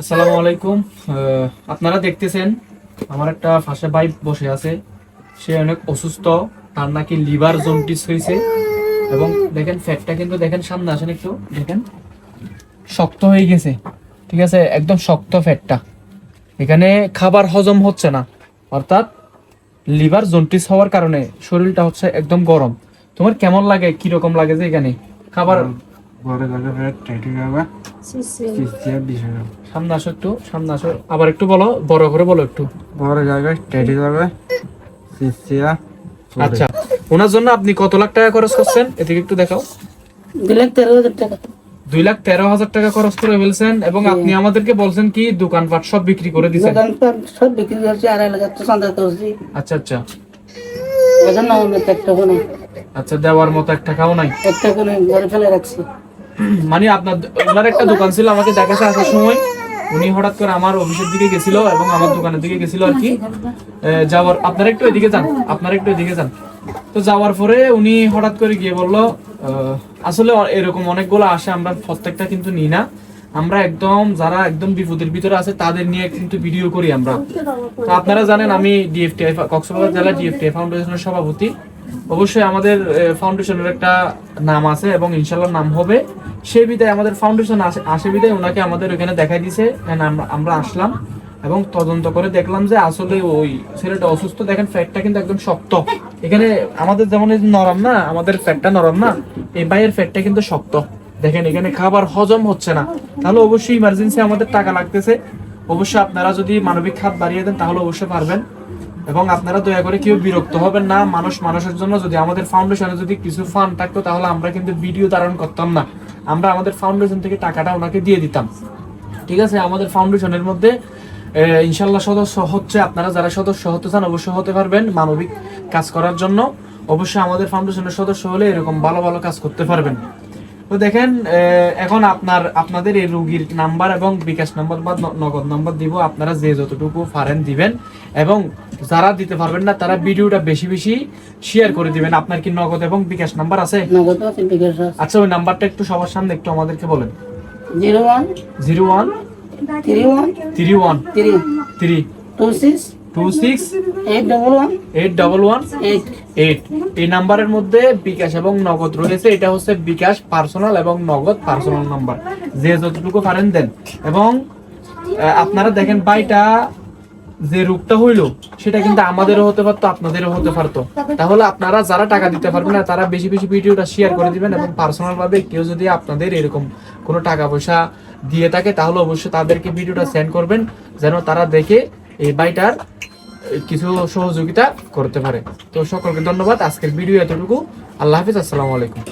আসসালামু আলাইকুম। আপনারা দেখতেছেন, আমার একটা ফাঁসে ভাই বসে আছে। সে অনেক অসুস্থ, তার নাকি লিভার জন্টিস হয়েছে। এবং দেখেন ফ্যাটটা কিন্তু দেখেন সামনে আসেন একটু, দেখেন। শক্ত হয়ে গেছে, ঠিক আছে? একদম শক্ত ফ্যাটটা এখানে খাবার হজম হচ্ছে না। অর্থাৎ লিভার জন্টিস হওয়ার কারণে শরীরটা হচ্ছে একদম গরম। তোমার কেমন লাগে? কি রকম লাগে যে এখানে? খাবার বড় জায়গা ফের টাইটি যাবে সিস্টিয়া বিশ সামনে আসো একটু সামনে আসো। আবার একটু বলো বড় করে বলো একটু। বড় জায়গায় টাইটি যাবে সিস্টিয়া আচ্ছা ওনার জন্য আপনি কত লাখ টাকা খরচ করছেন? এদিকে একটু দেখাও। দুই লাখ তেরো হাজার টাকা। দুই লাখ তেরো হাজার টাকা খরচ করে ফেলছেন এবং আপনি আমাদেরকে বলছেন কি দোকানপাট সব বিক্রি করে দিচ্ছেন দোকানপাট সব বিক্রি করছি আড়াই লাখ তো সন্ধ্যা করছি। আচ্ছা আচ্ছা। একটা কোনো আচ্ছা দেওয়ার মতো এক টাকাও নাই। একটা কোনো ঘরে ফেলে রাখছি। মানে আপনার ওনার একটা দোকান ছিল আমাকে দেখাতে আসার সময়। উনি হঠাৎ করে আমার অফিসের দিকে গেছিল এবং আমার দোকানের দিকে গেছিল আর কি। যাওয়ার আপনারা একটু এদিকে যান আপনারা একটু এদিকে যান। তো যাওয়ার পরে উনি হঠাৎ করে গিয়ে বলল আসলে এরকম অনেকগুলো আসে আমরা প্রত্যেকটা কিন্তু নিই না। আমরা একদম যারা একদম বিপদের ভিতরে আছে তাদের নিয়ে কিন্তু ভিডিও করি আমরা। তো আপনারা জানেন আমি ডিএফটিআই কক্সবাজার জেলা ডিএফটিআই ফাউন্ডেশনের সভাপতি। অবশ্যই আমাদের ফাউন্ডেশনের একটা নাম আছে এবং ইনশাল্লাহ নাম হবে। সেই বিদায় আমাদের ফাউন্ডেশন আসে আসে বিদায় ওনাকে আমাদের ওখানে দেখাই দিছে আমরা- আসলাম এবং তদন্ত করে দেখলাম যে আসলে ওই ছেলেটা অসুস্থ। দেখেন ফ্যাটটা কিন্তু একদম শক্ত। এখানে আমাদের যেমন নরম না, আমাদের ফ্যাটটা নরম না, এই বাইরের ফ্যাটটা কিন্তু শক্ত। দেখেন এখানে খাবার হজম হচ্ছে না। তাহলে অবশ্যই ইমার্জেন্সি আমাদের টাকা লাগতেছে। অবশ্যই আপনারা যদি মানবিক খাত বাড়িয়ে দেন, তাহলে অবশ্যই পারবেন। এবং আপনারা দয়া করে কেউ বিরক্ত হবেন না, মানুষ মানুষের জন্য। যদি আমাদের ফাউন্ডেশনে যদি কিছু ফান্ড থাকতো, তাহলে আমরা কিন্তু ভিডিও ধারণ করতাম না। আমরা আমাদের ফাউন্ডেশন থেকে টাকাটা ওনাকে দিয়ে দিতাম। ঠিক আছে? আমাদের ফাউন্ডেশনের মধ্যে ইনশাল্লাহ সদস্য হচ্ছে আপনারা, যারা সদস্য হতে চান অবশ্যই হতে পারবেন মানবিক কাজ করার জন্য। অবশ্যই আমাদের ফাউন্ডেশনের সদস্য হলে এরকম ভালো ভালো কাজ করতে পারবেন। তো দেখেন এখন আপনার আপনাদের এই রুগীর নাম্বার এবং বিকাশ নাম্বার বা নগদ নাম্বার দিব। আপনারা যে যতটুকু পারেন দিবেন। এবং যারা দিতে পারবেন না তারা ভিডিওটা বেশি বেশি শেয়ার করে দিবেন। আপনার কি নগদ এবং বিকাশ নাম্বার আছে? নগদ আছে বিকাশ আছে। আচ্ছা ওই নাম্বারটা একটু সবার সামনে একটু আমাদেরকে বলেন। Zero one zero one three one three one three three two six two six eight double one eight double one eight eight এই নাম্বারের মধ্যে বিকাশ এবং নগদ রয়েছে। এটা হচ্ছে বিকাশ পার্সোনাল এবং নগদ পার্সোনাল নাম্বার। যে যতটুকু পারেন দেন। এবং আপনারা দেখেন বাইটা যে রূপটা হইল সেটা কিন্তু আমাদেরও হতে পারতো আপনাদেরও হতে পারতো। তাহলে আপনারা যারা টাকা দিতে পারবেন না তারা বেশি বেশি ভিডিওটা শেয়ার করে দিবেন এবং পার্সোনাল ভাবে কেউ যদি আপনাদের এরকম কোনো টাকা পয়সা দিয়ে থাকে তাহলে অবশ্যই তাদেরকে ভিডিওটা সেন্ড করবেন যেন তারা দেখে এই বাইটার কিছু সহযোগিতা করতে পারে। তো সকলকে ধন্যবাদ। আজকের ভিডিও এতটুকু। আল্লাহ হাফিজ, আসসালামু আলাইকুম।